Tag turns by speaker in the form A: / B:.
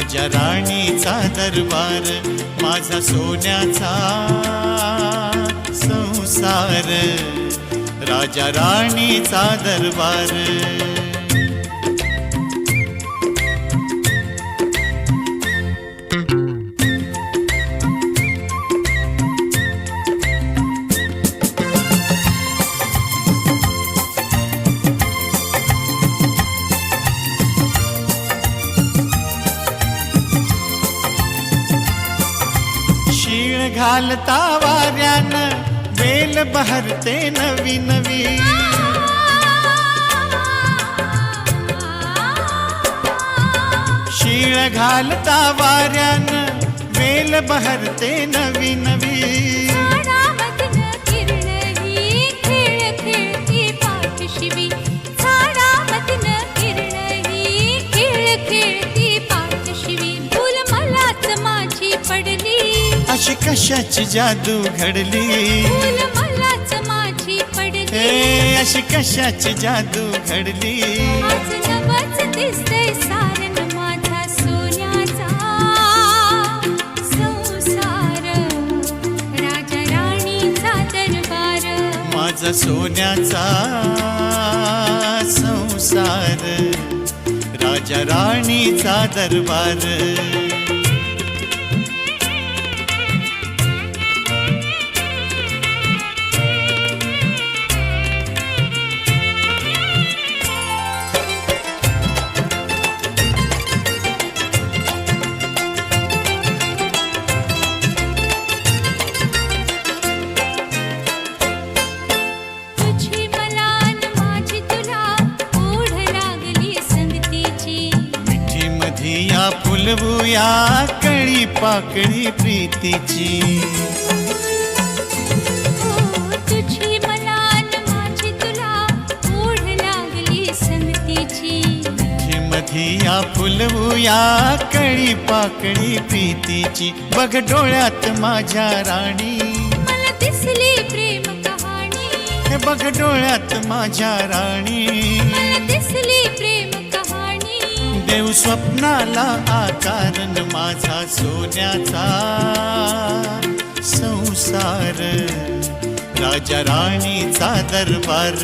A: राजा राणीचा दरबार माझा सोन्याचा संसार. राजा राणीचा दरबार. घालता वाऱ्यानं वेल बहरते नवी नवी. शीळ घालता वाऱ्यानं वेल बहरते नवी नवी. अशी कशाची जादू घडली?
B: मलाच माझी पडली.
A: अशी कशाची जादू घडली?
B: दिसतंय माझा सोन्याचा. संसार राजा राणीचा दरबार.
A: माझा सोन्याचा संसार राजा राणीचा दरबार. मिठी मधी या फुलवूया कळी पाकळी प्रीतीची
B: तुझी मला न माझी तुला ओढ लागली संगतीची
A: मिठी या फुलवूया कळी पाकळी प्रीतीची बघ डोळ्यात माझ्या राणी।
B: मला दिसली प्रेम कहाणी।
A: हे बघ डोळ्यात माझ्या राणी।
B: मला दिसली प्रेम
A: देव स्वप्नाला आकारण माझा सोन्याचा संसार राजा राणीचा दरबार.